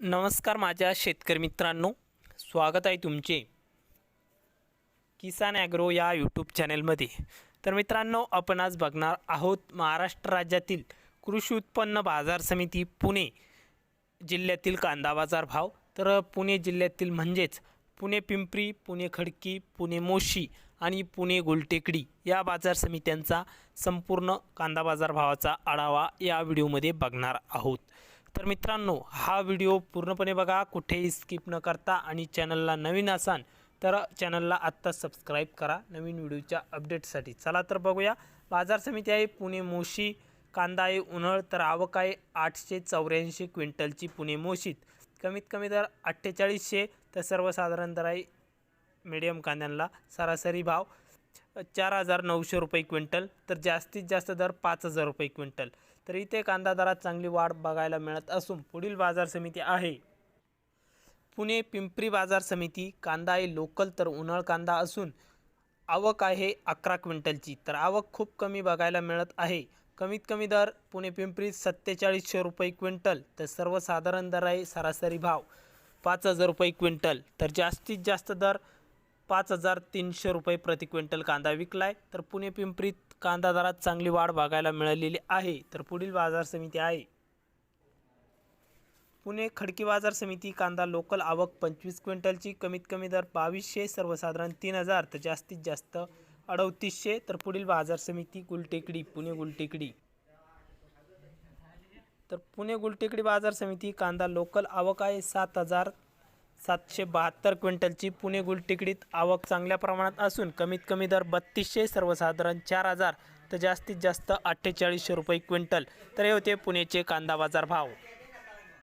नमस्कार माझ्या शेतकरी मित्रांनो. स्वागत आहे तुमचे किसान ॲग्रो या यूट्यूब चॅनलमध्ये. तर मित्रांनो आपण आज बघणार आहोत महाराष्ट्र राज्यातील कृषी उत्पन्न बाजार समिती पुणे जिल्ह्यातील कांदा बाजार भाव. तर पुणे जिल्ह्यातील म्हणजेच पुणे पिंपरी पुणे खडकी पुणे मोशी आणि पुणे गोलटेकडी या बाजार समित्यांचा संपूर्ण कांदा बाजार भावाचा आढावा या व्हिडिओमध्ये बघणार आहोत. तर मित्रांनो हा व्हिडिओ पूर्णपणे बघा. कुठेही स्किप न करता आणि चॅनलला नवीन असाल तर चॅनलला आत्ता सबस्क्राईब करा. नवीन व्हिडिओच्या अपडेटसाठी चला तर बघूया. बाजार समिती आहे पुणे मोशी कांदा आहे उन्हाळ तर आवक आहे आठशे चौऱ्याऐंशी क्विंटलची पुणे मोशीत. कमीत कमी दर अठ्ठेचाळीसशे तर सर्वसाधारण दर आहे मिडियम कांद्यांना. सरासरी भाव चार हजार नऊशे रुपये क्विंटल तर जास्तीत जास्त दर पाच हजार रुपये क्विंटल. तर इथे कांदा दरात चांगली वाढ बघायला मिळत असून पुढील बाजार समिती आहे. पुणे पिंपरी बाजार समिती कांदा आहे लोकल तर उन्हाळ कांदा असून आवक आहे अकरा क्विंटलची. तर आवक खूप कमी बघायला मिळत आहे. कमीत कमी दर पुणे पिंपरी सत्तेचाळीसशे रुपये क्विंटल तर सर्वसाधारण दर आहे सरासरी भाव पाच हजार रुपये क्विंटल. तर जास्तीत जास्त दर पाच हजार तीनशे रुपये प्रति क्विंटल कांदा विकलाय. तर पुणे पिंपरीत कांदा दरात चांगली वाढ बघायला मिळालेली आहे. तर पुढील बाजार समिती आहे. पुणे खडकी बाजार समिती कांदा लोकल आवक पंचवीस क्विंटलची कमीत कमी दर बावीसशे सर्वसाधारण तीन हजार तर जास्तीत जास्त अडतीसशे. तर पुढील बाजार समिती गुलटेकडी पुणे गुलटेकडी. तर पुणे गुलटेकडी बाजार समिती कांदा लोकल आवक आहे सात हजार सातशे बहात्तर क्विंटलची पुणे गुलटेकडीत आवक चांगल्या प्रमाणात असून कमीत कमी दर बत्तीसशे सर्वसाधारण चार हजार तर जास्तीत जास्त अठ्ठेचाळीसशे रुपये क्विंटल. तर हे होते पुणेचे कांदा बाजार भाव.